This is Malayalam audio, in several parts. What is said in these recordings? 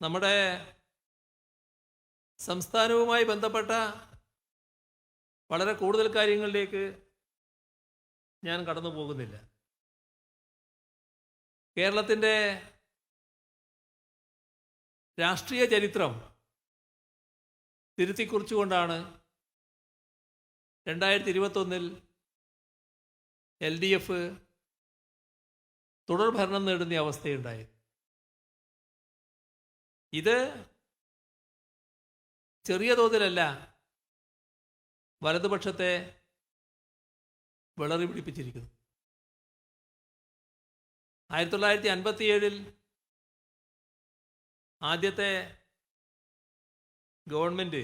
നമ്മുടെ സംസ്ഥാനവുമായി ബന്ധപ്പെട്ട വളരെ കൂടുതൽ കാര്യങ്ങളിലേക്ക് ഞാൻ കടന്നു പോകുന്നില്ല. കേരളത്തിന്റെ രാഷ്ട്രീയ ചരിത്രം തിരുത്തിക്കുറിച്ചുകൊണ്ടാണ് രണ്ടായിരത്തി ഇരുപത്തൊന്നിൽ എൽ ഡി എഫ് തുടർ ഭരണം നേടുന്ന അവസ്ഥയുണ്ടായത്. ഇത് ചെറിയ തോതിലല്ല. വലതുപക്ഷത്തെ വിളറി പിടിപ്പിച്ചിരിക്കുന്നു. ആയിരത്തി തൊള്ളായിരത്തി അൻപത്തിയേഴിൽ ആദ്യത്തെ ഗവൺമെന്റ്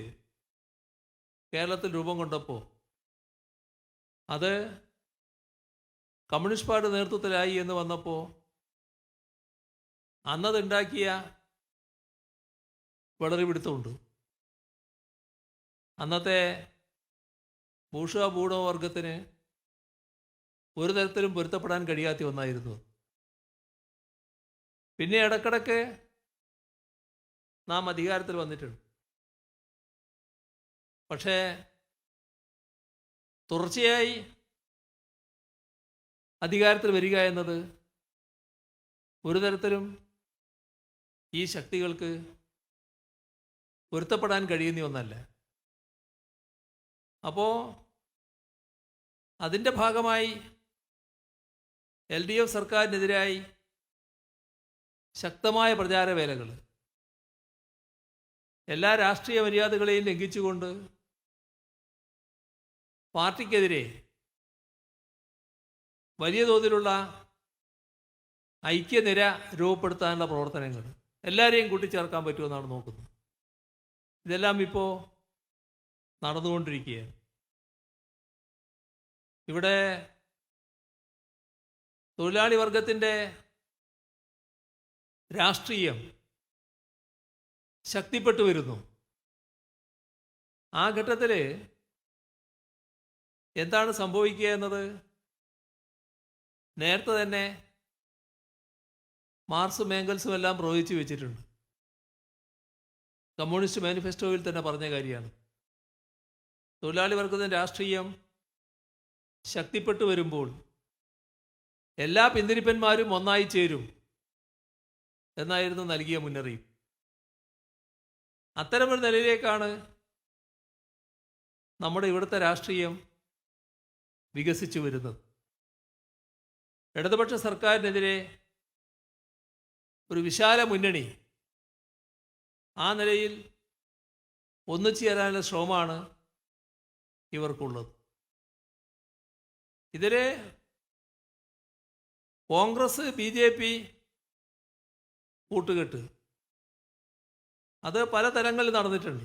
കേരളത്തിൽ രൂപം കൊണ്ടപ്പോൾ അത് കമ്മ്യൂണിസ്റ്റ് പാർട്ടി നേതൃത്വത്തിലായി എന്ന് വന്നപ്പോൾ അന്നതുണ്ടാക്കിയ വിളറിപിടുത്തമുണ്ട് അന്നത്തെ ഭൂഷ ഭൂഢവർഗത്തിന് ഒരു തരത്തിലും പൊരുത്തപ്പെടാൻ കഴിയാത്ത ഒന്നായിരുന്നു. പിന്നെ ഇടക്കിടക്ക് നാം അധികാരത്തിൽ വന്നിട്ടുണ്ട്. പക്ഷേ തുടർച്ചയായി അധികാരത്തിൽ വരിക എന്നത് ഒരു തരത്തിലും ഈ ശക്തികൾക്ക് പൊരുത്തപ്പെടാൻ കഴിയുന്ന ഒന്നല്ല. അപ്പോൾ അതിന്റെ ഭാഗമായി എൽ ഡി എഫ് സർക്കാരിനെതിരായി ശക്തമായ പ്രചാരവേലകൾ എല്ലാ രാഷ്ട്രീയ മര്യാദകളെയും ലംഘിച്ചുകൊണ്ട് പാർട്ടിക്കെതിരെ വലിയ തോതിലുള്ള ഐക്യനിര രൂപപ്പെടുത്താനുള്ള പ്രവർത്തനങ്ങൾ എല്ലാവരെയും കൂട്ടിച്ചേർക്കാൻ പറ്റുമെന്നാണ് നോക്കുന്നത്. ഇതെല്ലാം ഇപ്പോൾ നടന്നുകൊണ്ടിരിക്കുകയാണ്. ഇവിടെ തൊഴിലാളി വർഗത്തിന്റെ രാഷ്ട്രീയം ശക്തിപ്പെട്ടു വരുന്നു. ആ ഘട്ടത്തിൽ എന്താണ് സംഭവിക്കുക എന്നത് നേരത്തെ തന്നെ മാർസും മേങ്കൽസും എല്ലാം പ്രവചിച്ചു വെച്ചിട്ടുണ്ട്. കമ്മ്യൂണിസ്റ്റ് മാനിഫെസ്റ്റോയിൽ തന്നെ പറഞ്ഞ കാര്യമാണ്. തൊഴിലാളി വർഗത്തിന്റെ രാഷ്ട്രീയം ശക്തിപ്പെട്ടു വരുമ്പോൾ എല്ലാ പിന്തിരിപ്പന്മാരും ഒന്നായി ചേരും എന്നായിരുന്നു നൽകിയ മുന്നറിയിപ്പ്. അത്തരമൊരു നിലയിലേക്കാണ് നമ്മുടെ ഇവിടുത്തെ രാഷ്ട്രീയം വികസിച്ചു വരുന്നത്. ഇടതുപക്ഷ സർക്കാരിനെതിരെ ഒരു വിശാല മുന്നണി ആ നിലയിൽ ഒന്നിച്ചു ചേരാനുള്ള ശ്രമമാണ് ഇവർക്കുള്ളത്. ഇതിൽ കോൺഗ്രസ് ബി ജെ പി കൂട്ടുകെട്ട്. അത് പല തലങ്ങളിൽ നടന്നിട്ടുണ്ട്.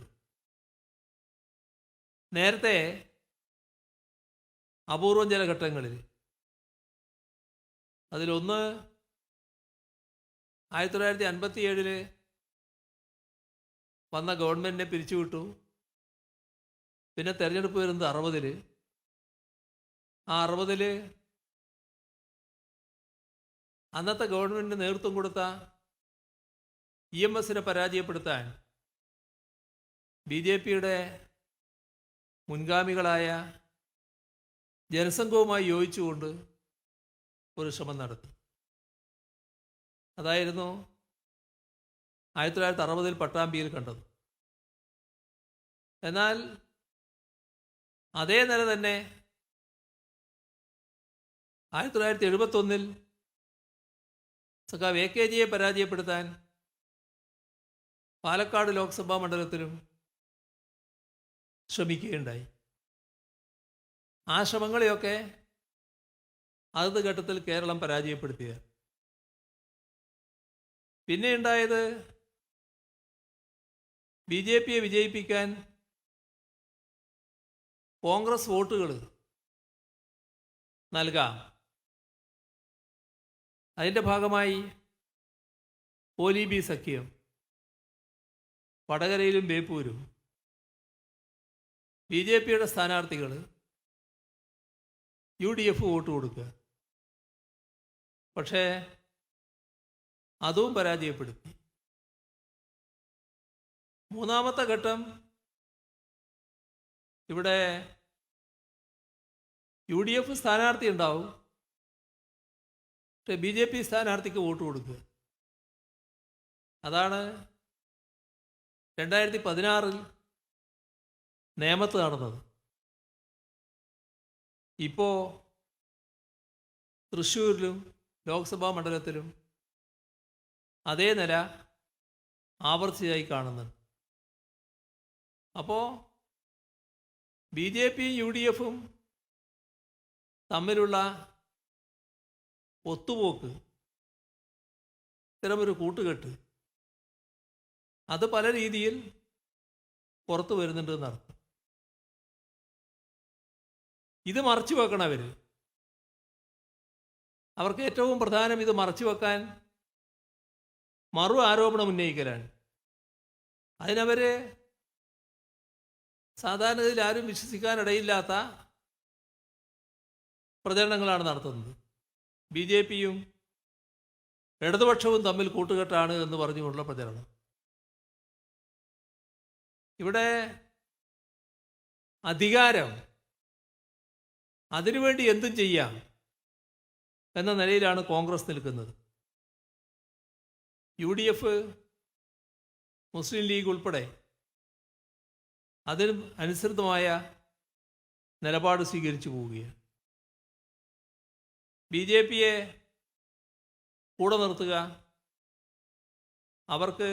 നേരത്തെ അപൂർവം ചില ഘട്ടങ്ങളിൽ. അതിലൊന്ന് ആയിരത്തി തൊള്ളായിരത്തി അൻപത്തി ഏഴിൽ വന്ന ഗവൺമെന്റിനെ പിരിച്ചുവിട്ടു. പിന്നെ തെരഞ്ഞെടുപ്പ് വരുന്നത് അറുപതിൽ ആ അറുപതിൽ അന്നത്തെ ഗവൺമെന്റിന് നേതൃത്വം കൊടുത്ത ഇ എം എസിനെ പരാജയപ്പെടുത്താൻ ബി ജെ പിയുടെ മുൻഗാമികളായ ജനസംഘവുമായി യോജിച്ചുകൊണ്ട് ഒരു ശ്രമം നടത്തി. അതായിരുന്നു ആയിരത്തി തൊള്ളായിരത്തി അറുപതിൽ പട്ടാമ്പിയിൽ കണ്ടത്. എന്നാൽ അതേ നില തന്നെ ആയിരത്തി തൊള്ളായിരത്തി എഴുപത്തൊന്നിൽ സഖാവ് എ കെ ജിയെ പരാജയപ്പെടുത്താൻ പാലക്കാട് ലോക്സഭാ മണ്ഡലത്തിലും ശ്രമിക്കുകയുണ്ടായി. ആ ശ്രമങ്ങളെയൊക്കെ അതത് ഘട്ടത്തിൽ കേരളം പരാജയപ്പെടുത്തിയ. പിന്നെ ഉണ്ടായത് ബി ജെ പിയെ വിജയിപ്പിക്കാൻ കോൺഗ്രസ് വോട്ടുകൾ നൽകാം. അതിന്റെ ഭാഗമായി പോലി ബി സഖ്യം വടകരയിലും ബേപ്പൂരും ബി ജെ പിയുടെ സ്ഥാനാർത്ഥികൾ യു ഡി എഫ് വോട്ട് കൊടുക്കുക. പക്ഷേ അതും പരാജയപ്പെടുത്തി. മൂന്നാമത്തെ ഘട്ടം ഇവിടെ യു ഡി എഫ് സ്ഥാനാർത്ഥി ഉണ്ടാവും. പക്ഷെ ബി ജെ പി സ്ഥാനാർത്ഥിക്ക് വോട്ട് കൊടുക്കുക. അതാണ് രണ്ടായിരത്തി പതിനാറിൽ നേമത്ത് നടന്നത്. ഇപ്പോൾ തൃശ്ശൂരിലും ലോക്സഭാ മണ്ഡലത്തിലും അതേ നില ആവർത്തിയായി കാണുന്നുണ്ട്. അപ്പോൾ ബി ജെ പിയും യു ഡി എഫും തമ്മിലുള്ള ഒത്തുപോക്ക് ഇത്തരമൊരു കൂട്ടുകെട്ട് അത് പല രീതിയിൽ പുറത്തു വരുന്നുണ്ട് എന്നർത്ഥം ഇത് മറച്ചു വെക്കണം അവർ അവർക്ക് ഏറ്റവും പ്രധാനം ഇത് മറച്ചു വെക്കാൻ മറു ആരോപണം ഉന്നയിക്കലാണ്. അതിനവർ സാധാരണഗതിയിൽ ആരും വിശ്വസിക്കാനിടയില്ലാത്ത പ്രചരണങ്ങളാണ് നടത്തുന്നത്. ബി ജെ പിയും ഇടതുപക്ഷവും തമ്മിൽ കൂട്ടുകെട്ടാണ് എന്ന് പറഞ്ഞുകൊണ്ടുള്ള പ്രചരണം. ഇവിടെ അധികാരം അതിനുവേണ്ടി എന്തും ചെയ്യാം എന്ന നിലയിലാണ് കോൺഗ്രസ് നിൽക്കുന്നത്. U D F Muslim League ഉൾപ്പെടെ അതിന് അനുസൃതമായ നിലപാട് സ്വീകരിച്ചു പോവുകയാണ്. ബി ജെ പിയെ കൂടെ നിർത്തുക അവർക്ക്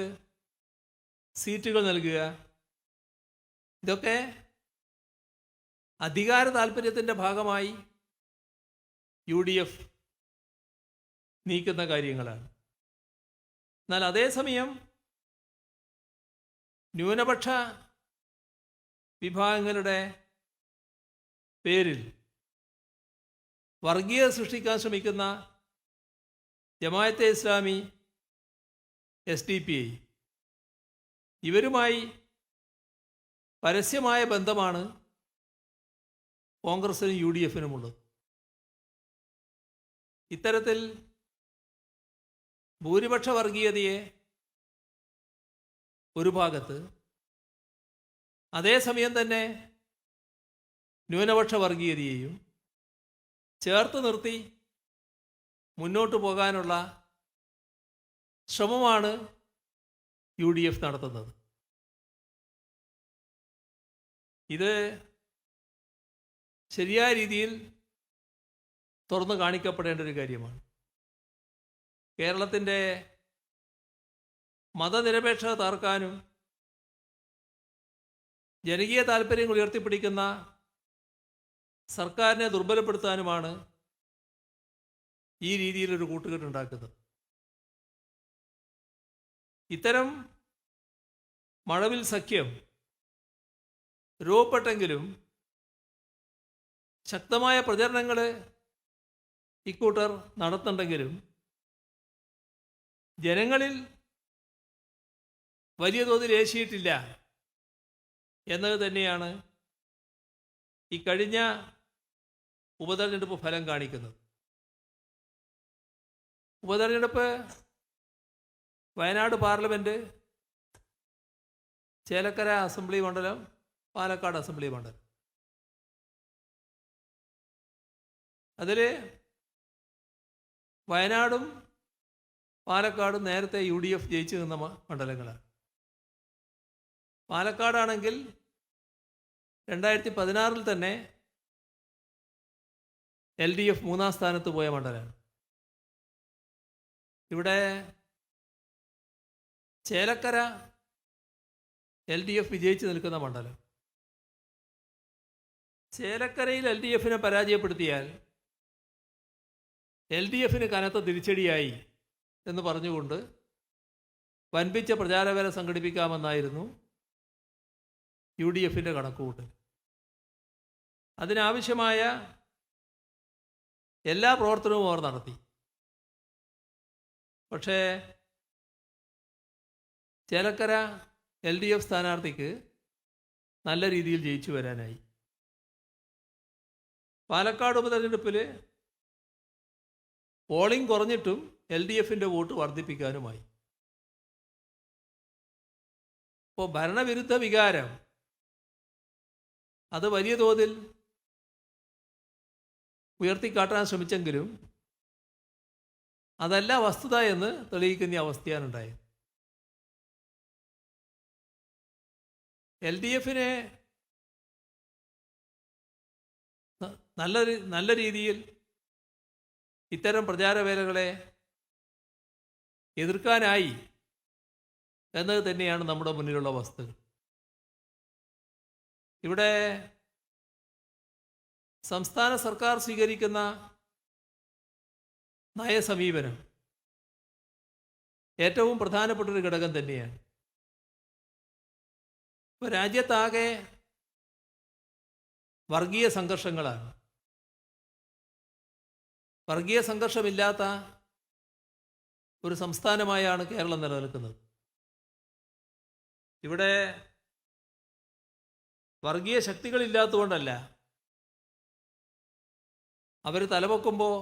സീറ്റുകൾ നൽകുക ഇതൊക്കെ അധികാര താല്പര്യത്തിന്റെ ഭാഗമായി യു ഡി എഫ് നീക്കുന്ന കാര്യങ്ങളാണ്. എന്നാൽ അതേസമയം ന്യൂനപക്ഷ വിഭാഗങ്ങളുടെ പേരിൽ വർഗീയ സൃഷ്ടിക്കാൻ ശ്രമിക്കുന്ന Jamaat-e Islami S D P I. ഇവരുമായി പരസ്യമായ ബന്ധമാണ് കോൺഗ്രസിനും യു ഡി എഫിനുമുള്ളത്. ഇത്തരത്തിൽ ഭൂരിപക്ഷ വർഗീയതയെ ഒരു ഭാഗത്ത് അതേസമയം തന്നെ ന്യൂനപക്ഷ വർഗീയതയെയും ചേർത്ത് നിർത്തി മുന്നോട്ട് പോകാനുള്ള ശ്രമമാണ് യു ഡി എഫ് നടത്തുന്നത്. ഇത് ശരിയായ രീതിയിൽ തുറന്നു കാണിക്കപ്പെടേണ്ട ഒരു കാര്യമാണ്. കേരളത്തിന്റെ മതനിരപേക്ഷത തകർക്കാനും ജനകീയ താല്പര്യങ്ങൾ ഉയർത്തിപ്പിടിക്കുന്ന സർക്കാരിനെ ദുർബലപ്പെടുത്താനുമാണ് ഈ രീതിയിലൊരു കൂട്ടുകെട്ടുണ്ടാക്കുന്നത് ഇത്തരം മഴവിൽ സഖ്യം രൂപപ്പെട്ടെങ്കിലും ശക്തമായ പ്രചരണങ്ങൾ ഇക്കൂട്ടർ നടത്തുന്നുണ്ടെങ്കിലും ജനങ്ങളിൽ വലിയ തോതിൽ ഏശിയിട്ടില്ല. എന്നത് തന്നെയാണ് ഈ കഴിഞ്ഞ ഉപതെരഞ്ഞെടുപ്പ് ഫലം കാണിക്കുന്നത്. ഉപതെരഞ്ഞെടുപ്പ് വയനാട് പാർലമെന്റ് ചേലക്കര അസംബ്ലി മണ്ഡലം പാലക്കാട് അസംബ്ലി മണ്ഡലം. അതിൽ വയനാടും പാലക്കാടും നേരത്തെ യു ഡി എഫ് ജയിച്ചു നിന്ന മണ്ഡലങ്ങളാണ്. പാലക്കാടാണെങ്കിൽ രണ്ടായിരത്തി പതിനാറിൽ തന്നെ എൽ ഡി എഫ് മൂന്നാം സ്ഥാനത്ത് പോയ മണ്ഡലമാണ്. ഇവിടെ ചേലക്കര എൽ ഡി എഫ് വിജയിച്ച് നിൽക്കുന്ന മണ്ഡലം. ചേലക്കരയിൽ എൽ ഡി എഫിനെ പരാജയപ്പെടുത്തിയാൽ എൽ ഡി എഫിന് കനത്ത തിരിച്ചടിയായി എന്ന് പറഞ്ഞുകൊണ്ട് വൻപിച്ച പ്രചാരവേല സംഘടിപ്പിക്കാമെന്നായിരുന്നു യു ഡി എഫിന്റെ കണക്കുകൂട്ടൽ. അതിനാവശ്യമായ എല്ലാ പ്രവർത്തനവും അവർ നടത്തി. പക്ഷേ ചേലക്കര എൽ ഡി എഫ് സ്ഥാനാർത്ഥിക്ക് നല്ല രീതിയിൽ ജയിച്ചു വരാനായി. പാലക്കാട് ഉപതെരഞ്ഞെടുപ്പിൽ പോളിംഗ് കുറഞ്ഞിട്ടും എൽ ഡി എഫിന്റെ വോട്ട് വർദ്ധിപ്പിക്കാനുമായി. അപ്പോൾ ഭരണവിരുദ്ധ വികാരം അത് വലിയ തോതിൽ ഉയർത്തിക്കാട്ടാൻ ശ്രമിച്ചെങ്കിലും അതല്ല വസ്തുത എന്ന് തെളിയിക്കുന്ന അവസ്ഥയാണ് ഉണ്ടായത്. എൽ ഡി എഫിനെ നല്ല നല്ല രീതിയിൽ ഇത്തരം പ്രചാരവേലകളെ എതിർക്കാനായി എന്നത് തന്നെയാണ് നമ്മുടെ മുന്നിലുള്ള വസ്തുത ഇവിടെ സംസ്ഥാന സർക്കാർ സ്വീകരിക്കുന്ന നയസമീപനം ഏറ്റവും പ്രധാനപ്പെട്ട ഒരു ഘടകം തന്നെയാണ്. ഇപ്പോൾ രാജ്യത്താകെ വർഗീയ സംഘർഷങ്ങളാണ്. വർഗീയ സംഘർഷമില്ലാത്ത ഒരു സംസ്ഥാനമായാണ് കേരളം നിലനിൽക്കുന്നത്. ഇവിടെ വർഗീയ ശക്തികളില്ലാത്തതുകൊണ്ടല്ല. അവർ തലപൊക്കുമ്പോൾ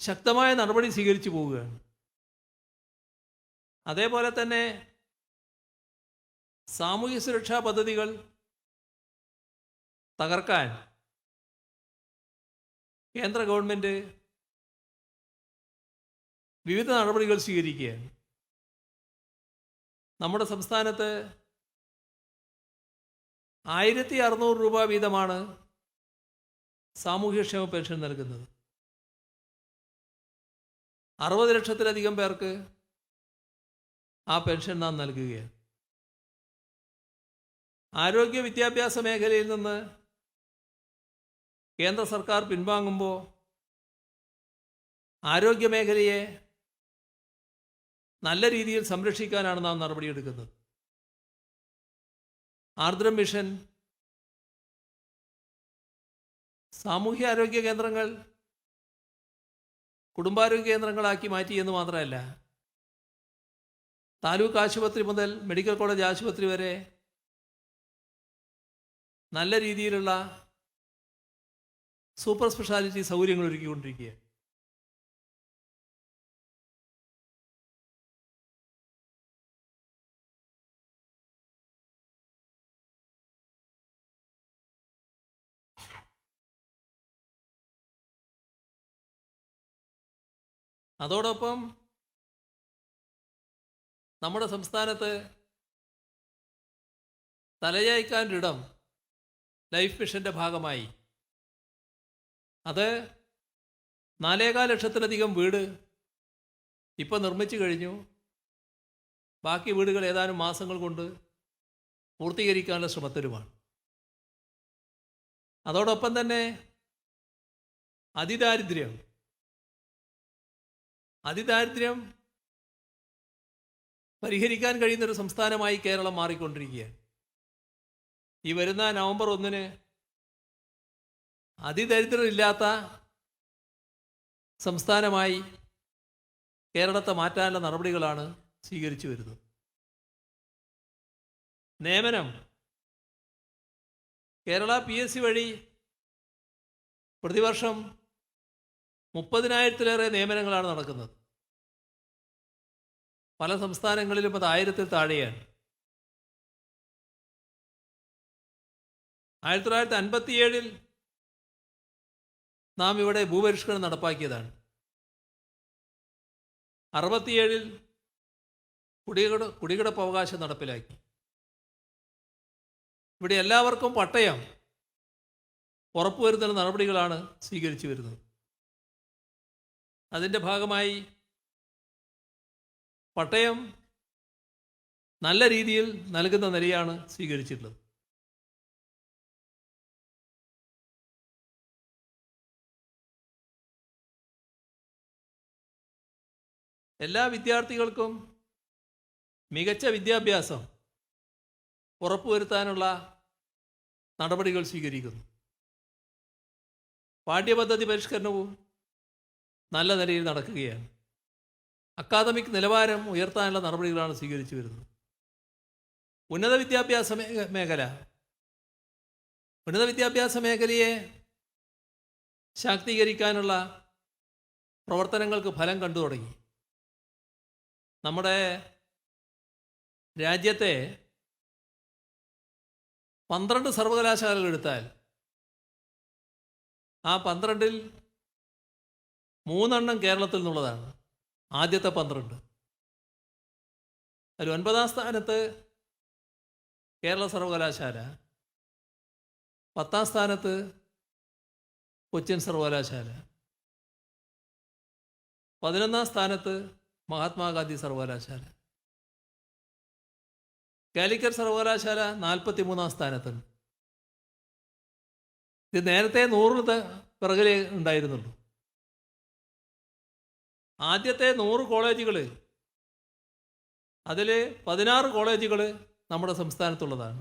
ശക്തമായ നടപടി സ്വീകരിച്ചു പോവുകയാണ്. അതേപോലെ തന്നെ സാമൂഹ്യ സുരക്ഷാ പദ്ധതികൾ തകർക്കാൻ കേന്ദ്ര ഗവൺമെന്റ് വിവിധ നടപടികൾ സ്വീകരിക്കുകയാണ്. നമ്മുടെ സംസ്ഥാനത്ത് ആയിരത്തി അറുന്നൂറ് രൂപ വീതമാണ് സാമൂഹ്യക്ഷേമ പെൻഷൻ നൽകുന്നത്. അറുപത് ലക്ഷത്തിലധികം പേർക്ക് ആ പെൻഷൻ നാം നൽകുകയാണ്. ആരോഗ്യ വിദ്യാഭ്യാസ മേഖലയിൽ നിന്ന് കേന്ദ്ര സർക്കാർ പിൻവാങ്ങുമ്പോൾ ആരോഗ്യ മേഖലയെ നല്ല രീതിയിൽ സംരക്ഷിക്കാനാണ് നാം നടപടിയെടുക്കുന്നത്. ആർദ്രം മിഷൻ സാമൂഹ്യ ആരോഗ്യ കേന്ദ്രങ്ങൾ കുടുംബാരോഗ്യ കേന്ദ്രങ്ങളാക്കി മാറ്റി എന്ന് മാത്രമല്ല താലൂക്ക് ആശുപത്രി മുതൽ മെഡിക്കൽ കോളേജ് ആശുപത്രി വരെ നല്ല രീതിയിലുള്ള സൂപ്പർ സ്പെഷ്യാലിറ്റി സൗകര്യങ്ങൾ ഒരുക്കിക്കൊണ്ടിരിക്കുക അതോടൊപ്പം നമ്മുടെ സംസ്ഥാനത്ത് തലയായിക്കാനൊരിടം ലൈഫ് മിഷന്റെ ഭാഗമായി. അത് നാലേകാൽ ലക്ഷത്തിലധികം വീട് ഇപ്പം നിർമ്മിച്ചു കഴിഞ്ഞു. ബാക്കി വീടുകൾ ഏതാനും മാസങ്ങൾ കൊണ്ട് പൂർത്തീകരിക്കാനുള്ള ശ്രമത്തിലുമാണ്. അതോടൊപ്പം തന്നെ അതിദാരിദ്ര്യം അതിദാരിദ്ര്യം പരിഹരിക്കാൻ കഴിയുന്ന ഒരു സംസ്ഥാനമായി കേരളം മാറിക്കൊണ്ടിരിക്കുകയാണ്. ഈ വരുന്ന നവംബർ ഒന്നിന് അതിദരിദ്രമില്ലാത്ത സംസ്ഥാനമായി കേരളത്തെ മാറ്റാനുള്ള നടപടികളാണ് സ്വീകരിച്ചു വരുന്നത്. നിയമനം. കേരള പി എസ് സി വഴി പ്രതിവർഷം മുപ്പതിനായിരത്തിലേറെ നിയമനങ്ങളാണ് നടക്കുന്നത്. പല സംസ്ഥാനങ്ങളിലും അത് ആയിരത്തിൽ താഴെയാണ്. ആയിരത്തി തൊള്ളായിരത്തി അൻപത്തിയേഴിൽ നാം ഇവിടെ ഭൂപരിഷ്കരണം നടപ്പാക്കിയതാണ്. അറുപത്തിയേഴിൽ കുടികിട കുടികിടപ്പ് അവകാശം നടപ്പിലാക്കി. ഇവിടെ എല്ലാവർക്കും പട്ടയം ഉറപ്പുവരുത്തുന്ന നടപടികളാണ് സ്വീകരിച്ചു വരുന്നത്. അതിന്റെ ഭാഗമായി പട്ടയം നല്ല രീതിയിൽ നൽകുന്ന നിലയാണ് സ്വീകരിച്ചിട്ടുള്ളത്. എല്ലാ വിദ്യാർത്ഥികൾക്കും മികച്ച വിദ്യാഭ്യാസം ഉറപ്പുവരുത്താനുള്ള നടപടികൾ സ്വീകരിക്കുന്നു. പാഠ്യപദ്ധതി പരിഷ്കരണവും നല്ല നിലയിൽ നടക്കുകയാണ്. അക്കാദമിക് നിലവാരം ഉയർത്താനുള്ള നടപടികളാണ് സ്വീകരിച്ചു വരുന്നത്. ഉന്നത വിദ്യാഭ്യാസ മേഖല. ഉന്നത വിദ്യാഭ്യാസ മേഖലയെ ശാക്തീകരിക്കാനുള്ള പ്രവർത്തനങ്ങൾക്ക് ഫലം കണ്ടു തുടങ്ങി. നമ്മുടെ രാജ്യത്തെ പന്ത്രണ്ട് സർവകലാശാലകൾ എടുത്താൽ ആ പന്ത്രണ്ടിൽ മൂന്നെണ്ണം കേരളത്തിൽ നിന്നുള്ളതാണ്. ആദ്യത്തെ പന്ത്രണ്ട്. അതിൽ ഒൻപതാം സ്ഥാനത്ത് കേരള സർവകലാശാല. പത്താം സ്ഥാനത്ത് കൊച്ചിൻ സർവകലാശാല. പതിനൊന്നാം സ്ഥാനത്ത് മഹാത്മാഗാന്ധി സർവകലാശാല. കാലിക്കറ്റ് സർവകലാശാല നാൽപ്പത്തി മൂന്നാം സ്ഥാനത്തുണ്ട്. ഇത് നേരത്തെ നൂറിന് പിറകിലേ ഉണ്ടായിരുന്നുള്ളൂ. ആദ്യത്തെ നൂറ് കോളേജുകൾ അതിൽ പതിനാറ് കോളേജുകൾ നമ്മുടെ സംസ്ഥാനത്തുള്ളതാണ്.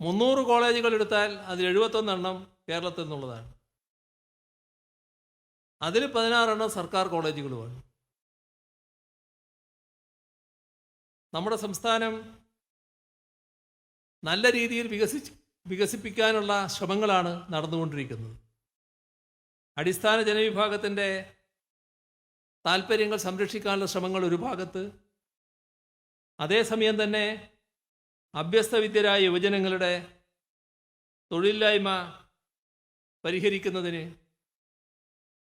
മുന്നൂറ് കോളേജുകൾ എടുത്താൽ അതിൽ എഴുപത്തൊന്നെണ്ണം കേരളത്തിൽ നിന്നുള്ളതാണ്. അതിൽ പതിനാറെണ്ണം സർക്കാർ കോളേജുകളുമാണ്. നമ്മുടെ സംസ്ഥാനം നല്ല രീതിയിൽ വികസിച്ച് വികസിപ്പിക്കാനുള്ള ശ്രമങ്ങളാണ് നടന്നുകൊണ്ടിരിക്കുന്നത്. അടിസ്ഥാന ജനവിഭാഗത്തിന്റെ താല്പര്യങ്ങൾ സംരക്ഷിക്കാനുള്ള ശ്രമങ്ങൾ ഒരു ഭാഗത്ത്. അതേസമയം തന്നെ അഭ്യസ്തവിദ്യരായ യുവജനങ്ങളുടെ തൊഴിലില്ലായ്മ പരിഹരിക്കുന്നതിന്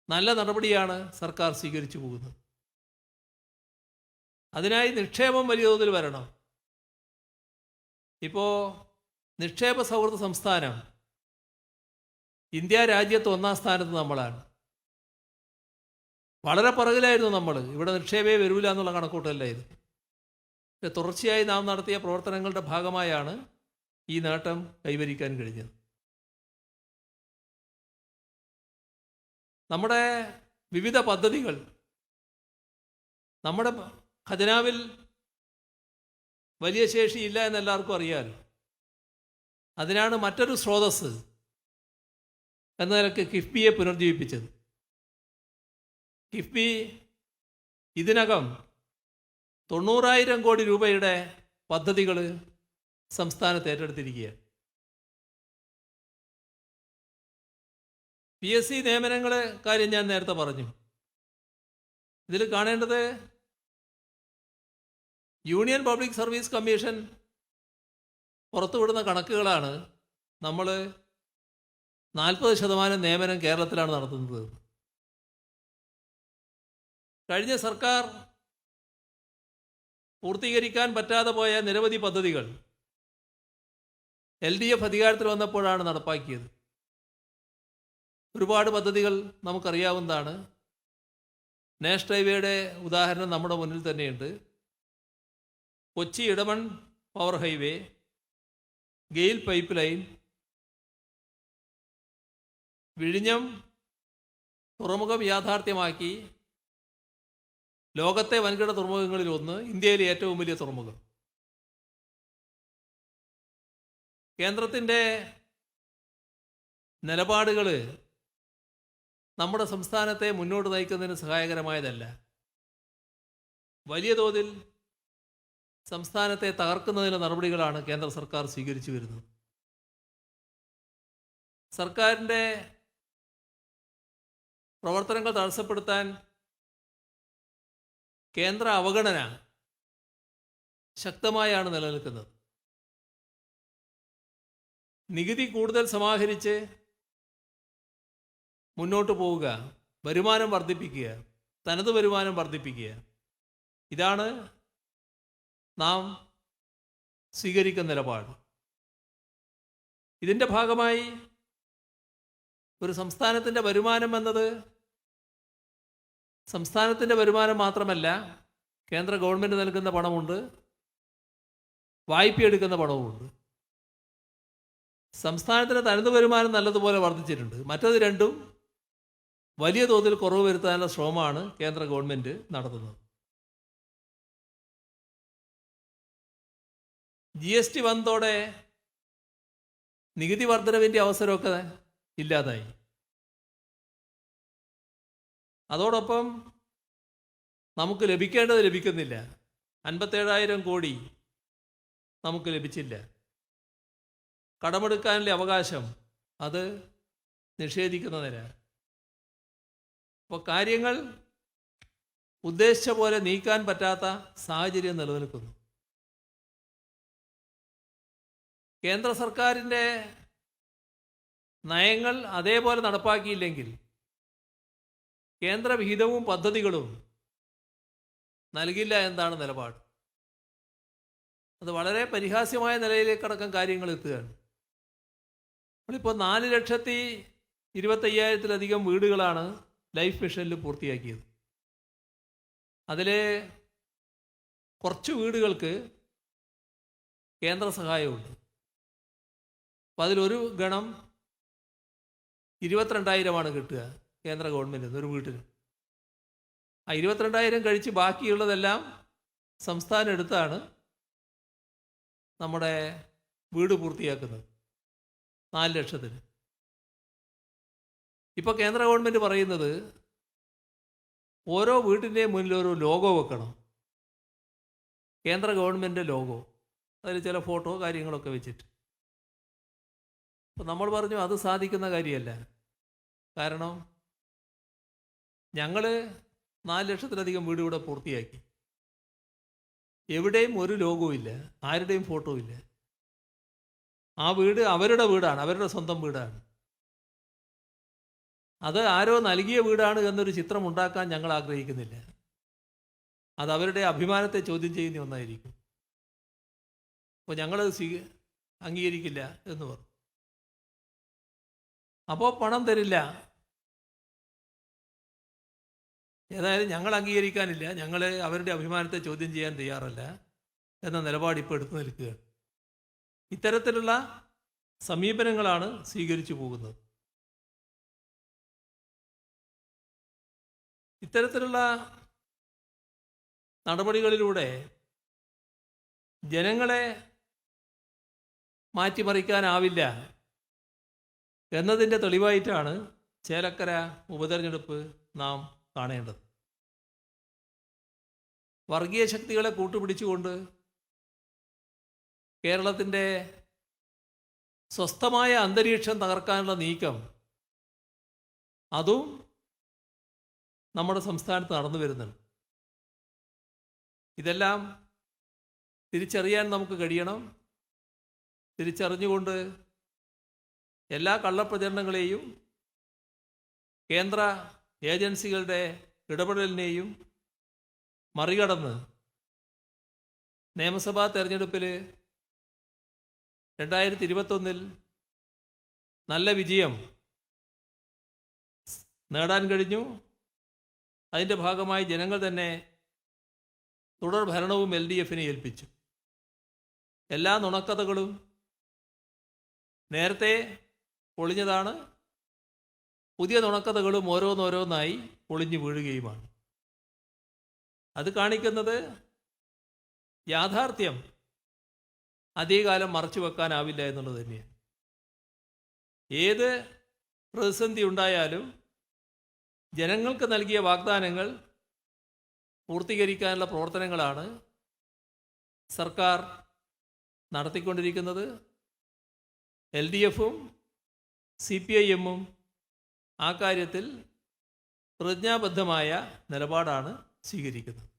നല്ല നടപടിയാണ് സർക്കാർ സ്വീകരിച്ചു പോകുന്നത്. അതിനായി നിക്ഷേപം വലിയ തോതിൽ വരണം. ഇപ്പോൾ നിക്ഷേപ സൗഹൃദ സംസ്ഥാനം ഇന്ത്യ രാജ്യത്ത് ഒന്നാം സ്ഥാനത്ത് നമ്മളാണ്. വളരെ പുറകിലായിരുന്നു നമ്മൾ. ഇവിടെ നിക്ഷേപേ വരൂല എന്നുള്ള കണക്കൂട്ടല്ല പക്ഷെ തുടർച്ചയായി നാം നടത്തിയ പ്രവർത്തനങ്ങളുടെ ഭാഗമായാണ് ഈ നേട്ടം കൈവരിക്കാൻ കഴിഞ്ഞത്. നമ്മുടെ വിവിധ പദ്ധതികൾ നമ്മുടെ ഖജനാവിൽ വലിയ ശേഷിയില്ല എന്ന് എല്ലാവർക്കും അറിയാലോ. അതിനാണ് മറ്റൊരു സ്രോതസ്സ് എന്ന കിഫ്ബിയെ പുനർജീവിപ്പിച്ചത്. കിഫ്ബി ഇതിനകം തൊണ്ണൂറായിരം കോടി രൂപയുടെ പദ്ധതികൾ സംസ്ഥാനത്ത് ഏറ്റെടുത്തിരിക്കുകയാണ്. പി എസ് സി നിയമനങ്ങളെ കാര്യം ഞാൻ നേരത്തെ പറഞ്ഞു. ഇതിൽ കാണേണ്ടത് യൂണിയൻ പബ്ലിക് സർവീസ് കമ്മീഷൻ പുറത്തുവിടുന്ന കണക്കുകളാണ് നമ്മൾ നാൽപ്പത് ശതമാനം നിയമനം കേരളത്തിലാണ് നടത്തുന്നത്. കഴിഞ്ഞ സർക്കാർ പൂർത്തീകരിക്കാൻ പറ്റാതെ പോയ നിരവധി പദ്ധതികൾ എൽ ഡി എഫ് അധികാരത്തിൽ വന്നപ്പോഴാണ് നടപ്പാക്കിയത്. ഒരുപാട് പദ്ധതികൾ നമുക്കറിയാവുന്നതാണ്. നാഷണൽ ഹൈവേയുടെ ഉദാഹരണം നമ്മുടെ മുന്നിൽ തന്നെയുണ്ട്. Kochi Edamon power highway GAIL pipeline വിഴിഞ്ഞം തുറമുഖം യാഥാർത്ഥ്യമാക്കി ലോകത്തെ വൻകിട തുറമുഖങ്ങളിൽ ഒന്ന് ഇന്ത്യയിലെ ഏറ്റവും വലിയ തുറമുഖം. കേന്ദ്രത്തിന്റെ നിലപാടുകൾ നമ്മുടെ സംസ്ഥാനത്തെ മുന്നോട്ട് നയിക്കുന്നതിന് സഹായകരമായതല്ല. വലിയ തോതിൽ സംസ്ഥാനത്തെ തകർക്കുന്നതിന് നടപടികളാണ് കേന്ദ്ര സർക്കാർ സ്വീകരിച്ചു വരുന്നത്. സർക്കാരിന്റെ പ്രവർത്തനങ്ങൾ തടസ്സപ്പെടുത്താൻ കേന്ദ്ര അവഗണന ശക്തമായാണ് നിലനിൽക്കുന്നത്. നികുതി കൂടുതൽ സമാഹരിച്ച് മുന്നോട്ട് പോവുക വരുമാനം വർദ്ധിപ്പിക്കുക തനത് വരുമാനം വർദ്ധിപ്പിക്കുക ഇതാണ് നാം സ്വീകരിക്കുന്ന നിലപാട്. ഇതിന്റെ ഭാഗമായി ഒരു സംസ്ഥാനത്തിന്റെ വരുമാനം എന്നത് സംസ്ഥാനത്തിന്റെ വരുമാനം മാത്രമല്ല കേന്ദ്ര ഗവൺമെന്റ് നൽകുന്ന പണമുണ്ട് വായ്പയെടുക്കുന്ന പണവുമുണ്ട്. സംസ്ഥാനത്തിന്റെ തനത് വരുമാനം നല്ലതുപോലെ വർദ്ധിച്ചിട്ടുണ്ട്. മറ്റത് രണ്ടും വലിയ തോതിൽ കുറവ് വരുത്താനുള്ള ശ്രമമാണ് കേന്ദ്ര ഗവൺമെന്റ് നടത്തുന്നത്. ജി എസ് ടി വന്നതോടെ നികുതി വർധനവിന്റെ അവസരമൊക്കെ ഇല്ലാതായി. അതോടൊപ്പം നമുക്ക് ലഭിക്കേണ്ടത് ലഭിക്കുന്നില്ല. അൻപത്തേഴായിരം കോടി നമുക്ക് ലഭിച്ചില്ല. കടമെടുക്കാനുള്ള അവകാശം അത് നിഷേധിക്കുന്നതിന് അപ്പോൾ കാര്യങ്ങൾ ഉദ്ദേശിച്ച പോലെ നീക്കാൻ പറ്റാത്ത സാഹചര്യം നിലനിൽക്കുന്നു. കേന്ദ്ര സർക്കാരിന്റെ നയങ്ങൾ അതേപോലെ നടപ്പാക്കിയില്ലെങ്കിൽ കേന്ദ്ര വിഹിതവും പദ്ധതികളും നൽകില്ല എന്നാണ് നിലപാട്. അത് വളരെ പരിഹാസ്യമായ നിലയിലേക്കടക്കം കാര്യങ്ങൾ എത്തുകയാണ്. നമ്മളിപ്പോൾ നാല് ലക്ഷത്തി ഇരുപത്തയ്യായിരത്തിലധികം വീടുകളാണ് ലൈഫ് മിഷനിൽ പൂർത്തിയാക്കിയത്. അതിൽ കുറച്ച് വീടുകൾക്ക് കേന്ദ്ര സഹായമുണ്ട്. അപ്പം അതിലൊരു ഗണം ഇരുപത്തിരണ്ടായിരമാണ് കിട്ടുക. കേന്ദ്ര ഗവൺമെന്റ് ഒരു വീട്ടിന് ആ ഇരുപത്തിരണ്ടായിരം കഴിച്ച് ബാക്കിയുള്ളതെല്ലാം സംസ്ഥാനം എടുത്താണ് നമ്മുടെ വീട് പൂർത്തിയാക്കുന്നത്. നാല് ലക്ഷത്തിന്. ഇപ്പോൾ കേന്ദ്ര ഗവൺമെന്റ് പറയുന്നത് ഓരോ വീട്ടിന്റെയും മുന്നിൽ ഒരു ലോഗോ വെക്കണം. കേന്ദ്ര ഗവൺമെന്റ് ലോഗോ. അതിൽ ചില ഫോട്ടോ കാര്യങ്ങളൊക്കെ വെച്ചിട്ട്. അപ്പോൾ നമ്മൾ പറഞ്ഞു അത് സാധിക്കുന്ന കാര്യമല്ല. കാരണം ഞങ്ങൾ നാല് ലക്ഷത്തിലധികം വീട് ഇവിടെ പൂർത്തിയാക്കി. എവിടെയും ഒരു ലോഗവും ഇല്ല ആരുടെയും ഫോട്ടോ ഇല്ല. ആ വീട് അവരുടെ വീടാണ് അവരുടെ സ്വന്തം വീടാണ്. അത് ആരോ നൽകിയ വീടാണ് എന്നൊരു ചിത്രം ഉണ്ടാക്കാൻ ഞങ്ങൾ ആഗ്രഹിക്കുന്നില്ല. അത് അവരുടെ അഭിമാനത്തെ ചോദ്യം ചെയ്യുന്ന ഒന്നായിരിക്കും. അപ്പോൾ ഞങ്ങളത് സ്വീ അംഗീകരിക്കില്ല എന്ന് പറഞ്ഞു. അപ്പോൾ പണം തരില്ല. ഏതായാലും ഞങ്ങൾ അംഗീകരിക്കാനില്ല. ഞങ്ങൾ അവരുടെ അഭിമാനത്തെ ചോദ്യം ചെയ്യാൻ തയ്യാറല്ല എന്ന നിലപാട് ഇപ്പോൾ എടുത്തു നിൽക്കുകയാണ്. ഇത്തരത്തിലുള്ള സമീപനങ്ങളാണ് സ്വീകരിച്ചു പോകുന്നത്. ഇത്തരത്തിലുള്ള നടപടികളിലൂടെ ജനങ്ങളെ മാറ്റിമറിക്കാനാവില്ല എന്നതിന്റെ തെളിവായിട്ടാണ് ചേലക്കര ഉപതെരഞ്ഞെടുപ്പ് നാം കാണേണ്ടത്. വർഗീയ ശക്തികളെ കൂട്ടുപിടിച്ചുകൊണ്ട് കേരളത്തിന്റെ സ്വസ്ഥമായ അന്തരീക്ഷം തകർക്കാനുള്ള നീക്കം അതും നമ്മുടെ സംസ്ഥാനത്ത് നടന്നു വരുന്നുണ്ട്. ഇതെല്ലാം തിരിച്ചറിയാൻ നമുക്ക് കഴിയണം. തിരിച്ചറിഞ്ഞുകൊണ്ട് എല്ലാ കള്ളപ്രചരണങ്ങളെയും കേന്ദ്ര ഏജൻസികളുടെ ഇടപെടലിനെയും മറികടന്ന് നിയമസഭാ തെരഞ്ഞെടുപ്പിൽ രണ്ടായിരത്തി ഇരുപത്തൊന്നിൽ നല്ല വിജയം നേടാൻ കഴിഞ്ഞു. അതിന്റെ ഭാഗമായി ജനങ്ങൾ തന്നെ തുടർ ഭരണവും എൽ ഡി എഫിനെ ഏൽപ്പിച്ചു. എല്ലാ നുണക്കഥകളും നേരത്തെ പൊളിഞ്ഞതാണ്. പുതിയ നുണക്കഥകളും ഓരോന്നോരോന്നായി പൊളിഞ്ഞു വീഴുകയുമാണ്. അത് കാണിക്കുന്നത് യാഥാർത്ഥ്യം അധികകാലം മറച്ചു വെക്കാനാവില്ല എന്നുള്ളത് തന്നെയാണ്. ഏത് പ്രതിസന്ധി ഉണ്ടായാലും ജനങ്ങൾക്ക് നൽകിയ വാഗ്ദാനങ്ങൾ പൂർത്തീകരിക്കാനുള്ള പ്രവർത്തനങ്ങളാണ് സർക്കാർ നടത്തിക്കൊണ്ടിരിക്കുന്നത്. എൽ ഡി എഫും സി പി ഐ എമ്മും ആ കാര്യത്തിൽ പ്രതിജ്ഞാബദ്ധമായ നിലപാടാണ് സ്വീകരിക്കുന്നത്.